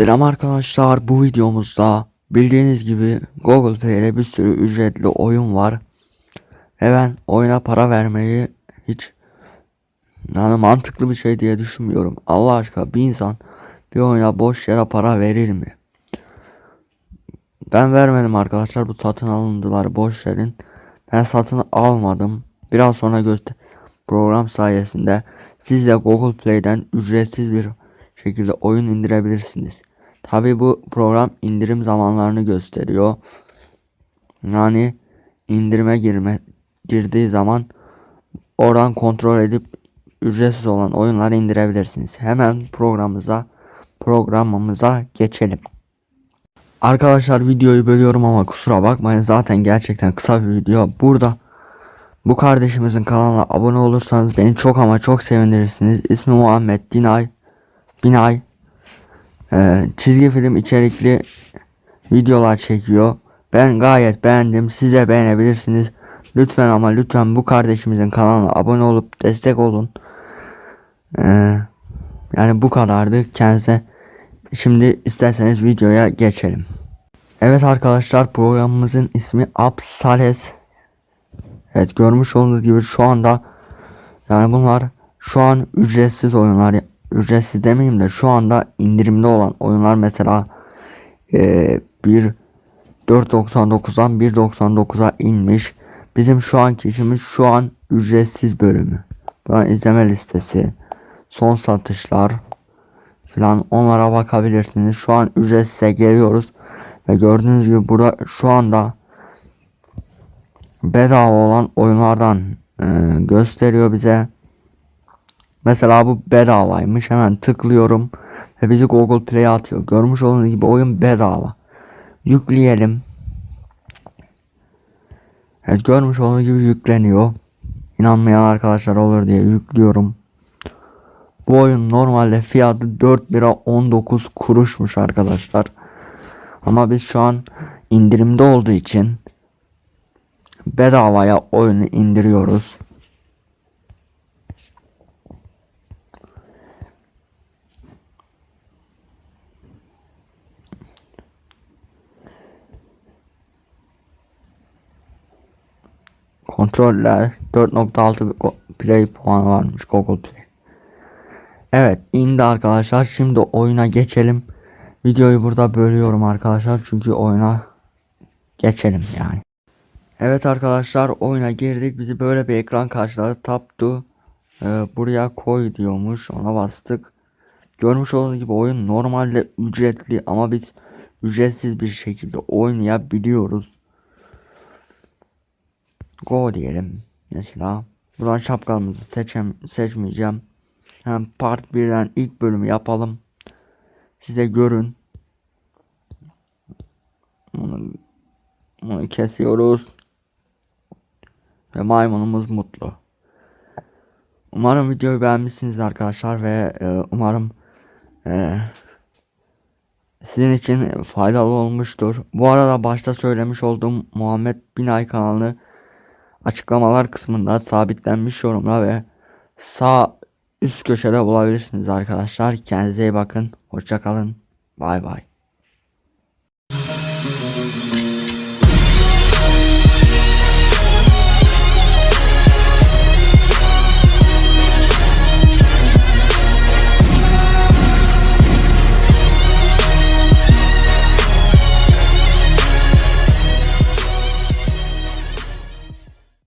Selam arkadaşlar bu videomuzda bildiğiniz gibi Google Play'de bir sürü ücretli oyun var ve ben oyuna para vermeyi hiç yani mantıklı bir şey diye düşünmüyorum. Allah aşkına bir insan bir oyuna boş yere para verir mi? Ben vermedim arkadaşlar bu satın alındılar boş verin. Ben satın almadım. Biraz sonra göster program sayesinde siz de Google Play'den ücretsiz bir şekilde oyun indirebilirsiniz. Tabi bu program indirim zamanlarını gösteriyor. Yani indirime girme girdiği zaman oradan kontrol edip ücretsiz olan oyunları indirebilirsiniz. Hemen programımıza programımıza geçelim. Arkadaşlar videoyu bölüyorum ama kusura bakmayın zaten gerçekten kısa bir video. Burada bu kardeşimizin kanalına abone olursanız beni çok ama çok sevindirirsiniz. İsmi Muhammed Dinay. Binay. Ee, çizgi film içerikli videolar çekiyor. Ben gayet beğendim. Siz de beğenebilirsiniz. Lütfen ama lütfen bu kardeşimizin kanalına abone olup destek olun. Ee, yani bu kadardı. Kendinize şimdi isterseniz videoya geçelim. Evet arkadaşlar programımızın ismi Apsales. Evet görmüş olduğunuz gibi şu anda yani bunlar şu an ücretsiz oyunlar ücretsiz demeyeyim de şu anda indirimde olan oyunlar mesela e, bir 4.99'dan 1.99'a inmiş. Bizim şu anki işimiz şu an ücretsiz bölümü. Buradan izleme listesi, son satışlar filan onlara bakabilirsiniz. Şu an ücretsize geliyoruz ve gördüğünüz gibi burada şu anda bedava olan oyunlardan e, gösteriyor bize. Mesela bu bedavaymış. Hemen tıklıyorum ve bizi Google Play'e atıyor. Görmüş olduğunuz gibi oyun bedava. Yükleyelim. Evet görmüş olduğunuz gibi yükleniyor. İnanmayan arkadaşlar olur diye yüklüyorum. Bu oyun normalde fiyatı 4 lira 19 kuruşmuş arkadaşlar. Ama biz şu an indirimde olduğu için bedavaya oyunu indiriyoruz. Kontroller 4.6 go- play puanı varmış Google Play. Evet indi arkadaşlar. Şimdi oyuna geçelim. Videoyu burada bölüyorum arkadaşlar. Çünkü oyuna geçelim yani. Evet arkadaşlar oyuna girdik. Bizi böyle bir ekran karşıladı. Tap to e, buraya koy diyormuş. Ona bastık. Görmüş olduğunuz gibi oyun normalde ücretli ama biz ücretsiz bir şekilde oynayabiliyoruz. Go diyelim. Mesela buradan şapkamızı seçem seçmeyeceğim. Hem part 1'den ilk bölümü yapalım. Size görün. Bunu, bunu kesiyoruz. Ve maymunumuz mutlu. Umarım videoyu beğenmişsinizdir arkadaşlar ve e, umarım e, sizin için faydalı olmuştur. Bu arada başta söylemiş olduğum Muhammed Binay kanalını açıklamalar kısmında sabitlenmiş yorumla ve sağ üst köşede bulabilirsiniz arkadaşlar. Kendinize iyi bakın. Hoşçakalın. Bay bay.